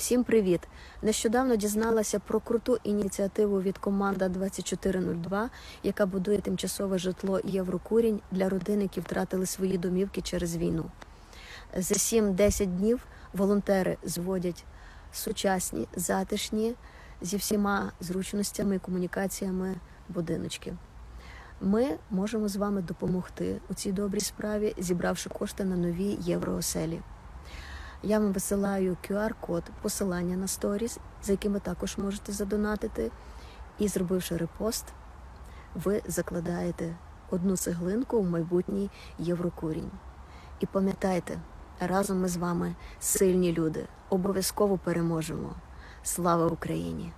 Всім привіт! Нещодавно дізналася про круту ініціативу від команда 2402, яка будує тимчасове житло Єврокурінь для родин, які втратили свої домівки через війну. За 7-10 днів волонтери зводять сучасні, затишні зі всіма зручностями і комунікаціями будиночки. Ми можемо з вами допомогти у цій добрій справі, зібравши кошти на нові єврооселі. Я вам висилаю QR-код, посилання на сторіс, за яким ви також можете задонатити. І зробивши репост, ви закладаєте одну цеглинку в майбутній Єврокурінь. І пам'ятайте, разом ми з вами сильні люди. Обов'язково переможемо. Слава Україні!